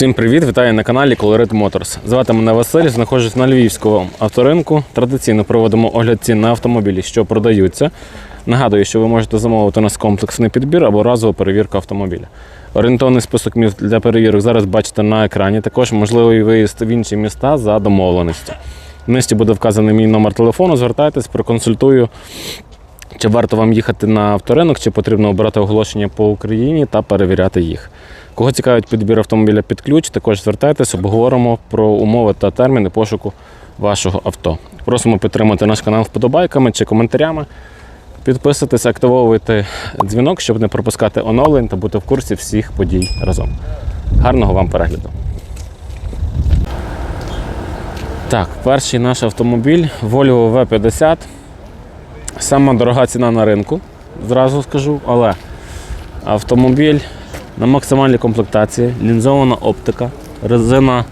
Всім привіт! Вітаю на каналі Colorit Motors. Звати мене Василь, знаходжусь на Львівському авторинку. Традиційно проводимо огляд цін на автомобілі, що продаються. Нагадую, що ви можете замовити у нас комплексний підбір або разову перевірку автомобіля. Орієнтовний список міст для перевірок зараз бачите на екрані. Також можливий виїзд в інші міста за домовленістю. В місті буде вказаний мій номер телефону. Звертайтесь, проконсультую. Чи варто вам їхати на авторинок, чи потрібно обирати оголошення по Україні та перевіряти їх. Кого цікавить підбір автомобіля під ключ, також звертайтесь, обговоримо про умови та терміни пошуку вашого авто. Просимо підтримати наш канал вподобайками чи коментарями. Підписуйтесь, активовуйте дзвінок, щоб не пропускати оновлень та бути в курсі всіх подій разом. Гарного вам перегляду! Так, перший наш автомобіль Volvo V50. Сама дорога ціна на ринку, зразу скажу, але автомобіль на максимальній комплектації, лінзована оптика, резина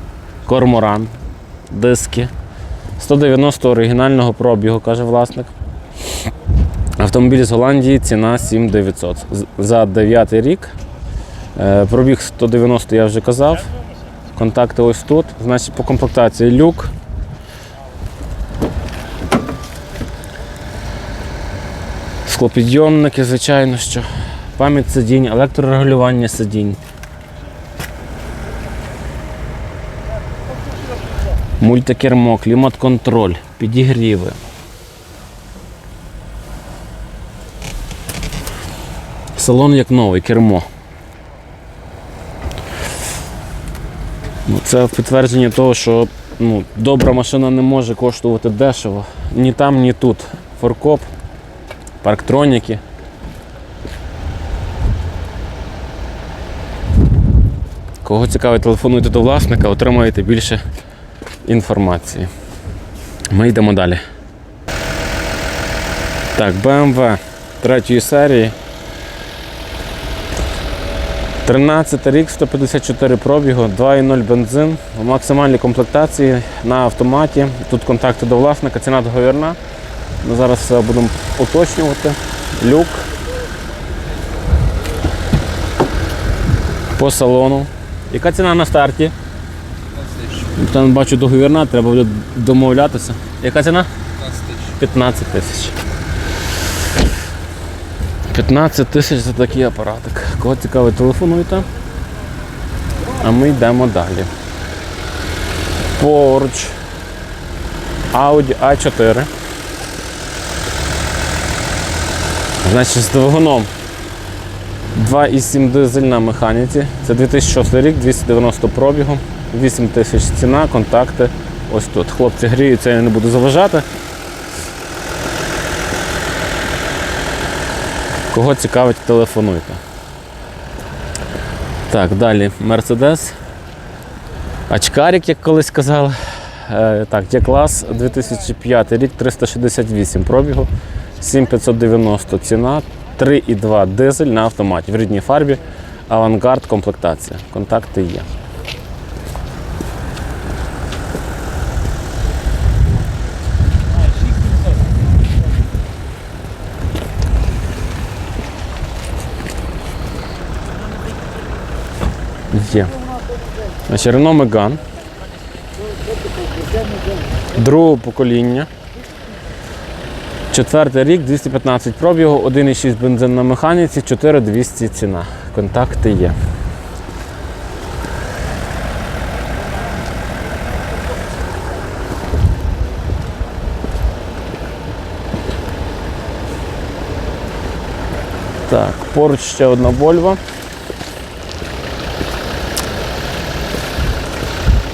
корморан, диски. 190 оригінального пробігу, каже власник. Автомобіль з Голландії ціна 7900. За 9 рік. Е, Пробіг 190 я вже казав. Контакти ось тут. Значить, по комплектації люк. Склопідйомники, звичайно, що. Пам'ять сидінь, електрорегулювання сидінь. Мультикермо, клімат-контроль, підігріви. Салон як новий, кермо. Ну, Це підтвердження того, що ну, добра машина не може коштувати дешево. Ні там, ні тут. Форкоп, парктроніки. Кого цікавить, телефонуйте до власника, отримаєте більше інформації. Ми йдемо далі. Так, BMW третьої серії. 13 рік, 154 пробігу, 2,0 бензин в максимальній комплектації на автоматі. Тут контакти до власника, ціна договірна. Ми зараз все будемо уточнювати. Люк. По салону. Яка ціна на старті? Там бачу договірна, треба буде домовлятися. Яка ціна? 15 тисяч. 15 тисяч за такий апаратик. Кого цікавить, телефонуйте. А ми йдемо далі. Поруч. Audi A4. Значить, з двигуном 2,7 дизель на механіці. Це 2006 рік, 290 пробігу, 8 тисяч ціна, контакти. Ось тут. Хлопці гріються, я не буду заважати. Кого цікавить, телефонуйте. Так, далі Mercedes. Ачкарік, як колись казали. Е, так, є клас 2005 рік, 368 пробігу, 7590 ціна, 3,2 дизель на автоматі в рідній фарбі, авангард комплектація. Контакти є. Є. Значить, Renault Megane. Другого покоління. Четвертий рік, 215 пробігу, 1,6 бензин на механіці, 4200 ціна. Контакти є. Так, поруч ще одна Volvo.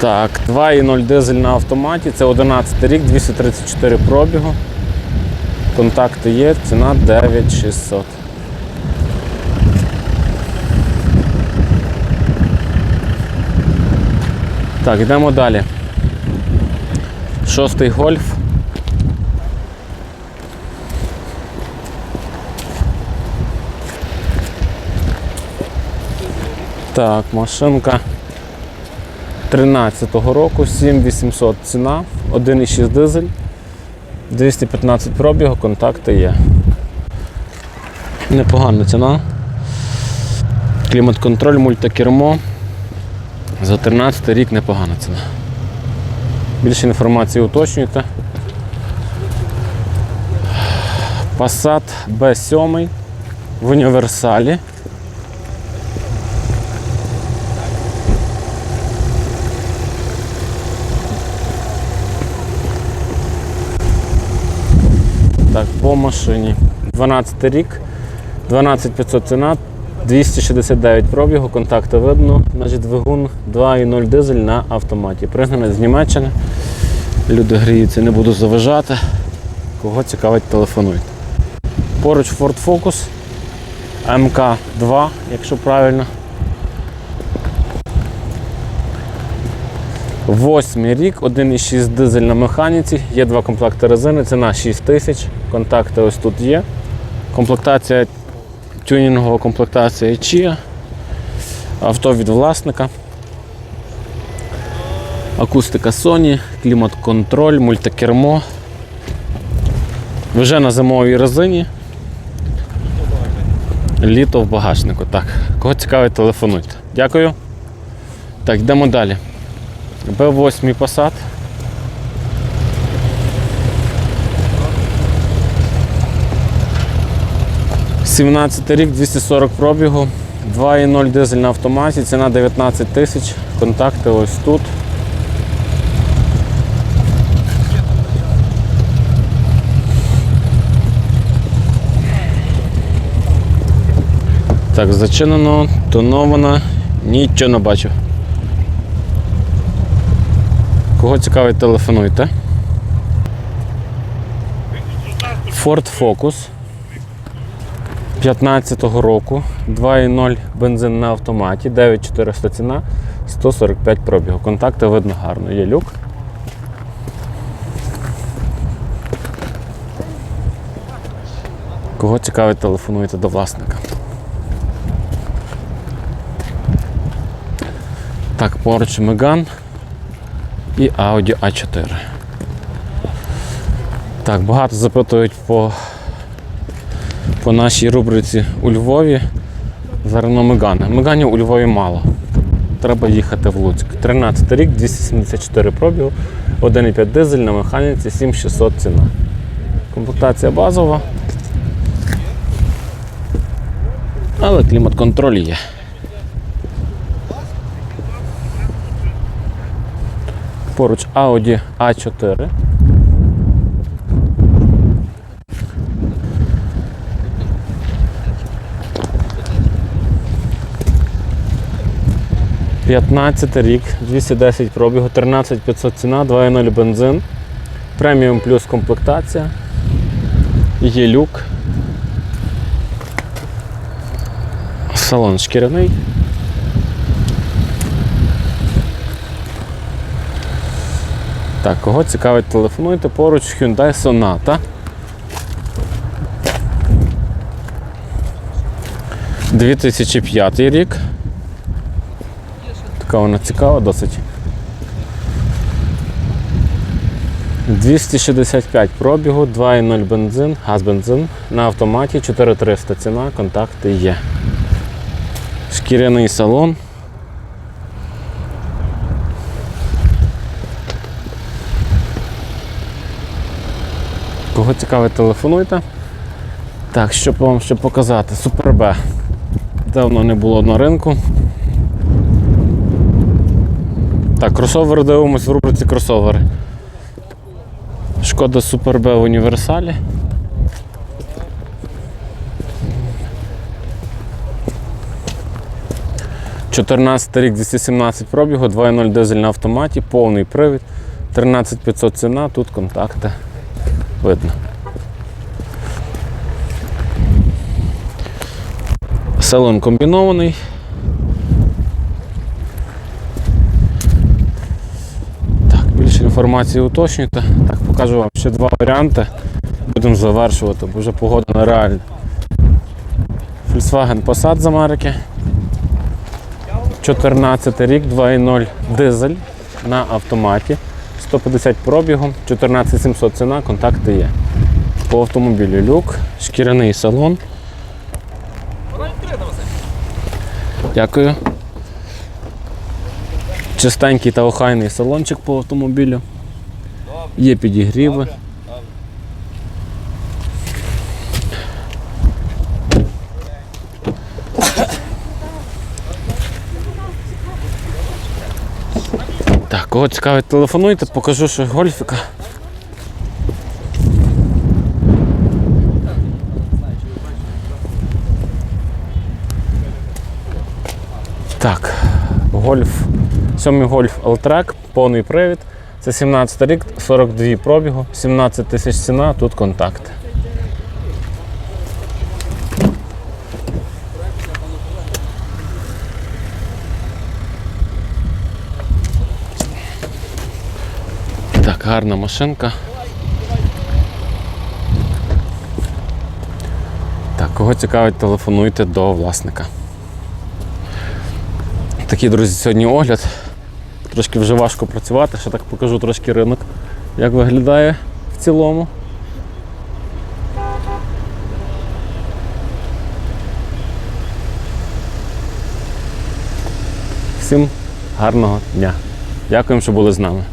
Так, 2,0 дизель на автоматі, це 11 рік, 234 пробігу. Контакти є, ціна 9600. Так, йдемо далі. Шостий гольф. Так, машинка 13-го року, 7800 ціна, 1,6 дизель, 215 пробігу, контакти є. Непогана ціна. Клімат-контроль, мультикермо. За 13 рік непогана ціна. Більше інформації уточнюйте. Passat B7 в універсалі. Так, по машині. 12 рік, 12500 ціна, 269 пробігу, контакти видно. Значить, двигун 2.0 дизель на автоматі. Пригнаний з Німеччини. Люди гріються, не буду заважати. Кого цікавить, телефонуйте. Поруч Ford Focus МК2, якщо правильно. Восьмий рік, 1,6 дизель на механіці, є два комплекти резини, ціна 6 тисяч. Контакти ось тут є. Комплектація, тюнінгова комплектація Chia. Авто від власника. Акустика Sony, клімат-контроль, мультикермо. Вже на зимовій резині. Літо в багажнику. Так, кого цікавить, телефонуйте. Дякую. Так, йдемо далі. Б8 Passat. Сімнадцятий рік, 240 пробігу, 2,0 дизель на автоматі, ціна 19 тисяч, контакти ось тут. Так, зачинено, тоновано, нічого не бачу. Кого цікавить, телефонуйте. Ford Focus 15-го року, 2,0 бензин на автоматі, 9400 ціна, 145 пробігу. Контакти видно гарно. Є люк. Кого цікавить, телефонуйте до власника. Так, поруч Megane і Audi A4. Так, багато запитують по, по нашій рубриці у Львові Renault Megane. Меганів у Львові мало. Треба їхати в Луцьк. 13 рік, 274 пробігу, 1,5 дизель на механіці, 7600 ціна. Комплектація базова. Але клімат-контроль є. Поруч Audi A4. П'ятнадцятий рік, 210 пробігу, 13500 ціна, 2.0 бензин, преміум плюс комплектація, є люк, салон шкіряний. Так, кого цікавить, телефонуйте поруч Hyundai Sonata. Дві тисячі п'ятий рік. Така вона цікава досить. 265 пробігу, 2,0 бензин, газ бензин на автоматі, 4300 ціна, контакти є. Шкіряний салон. Кого цікавить, телефонуйте. Так, що вам ще показати? Супер Б. Давно не було на ринку. Так, кросовери дивимось в рубриці кросовери. Шкода Супер Б в універсалі. Чотирнадцятий рік 217 пробігу, 2.0 дизель на автоматі, повний привід, 13500 ціна, тут контакти видно. Салон комбінований. Інформації уточнюйте. Так, покажу вам ще два варіанти. Будемо завершувати, бо вже погода нереальна. Volkswagen Passat з Америки. 14 рік, 2.0 дизель на автоматі. 150 пробігу, 14700 ціна, контакти є. По автомобілю люк, шкіряний салон. Дякую. Чистенький та охайний салончик по автомобілю. Є підігріви. Так, кого цікавить, телефонуйте, покажу, що гольфіка. Так, гольф, сьомий гольф L-Track, повний привід. Це 17 рік, 42 пробігу, 17 тисяч ціна, тут контакт. Так, гарна машинка. Так, кого цікавить, телефонуйте до власника. Такий, друзі, сьогодні огляд. Трошки вже важко працювати, ще так покажу трошки ринок, як виглядає в цілому. Всім гарного дня. Дякуємо, що були з нами.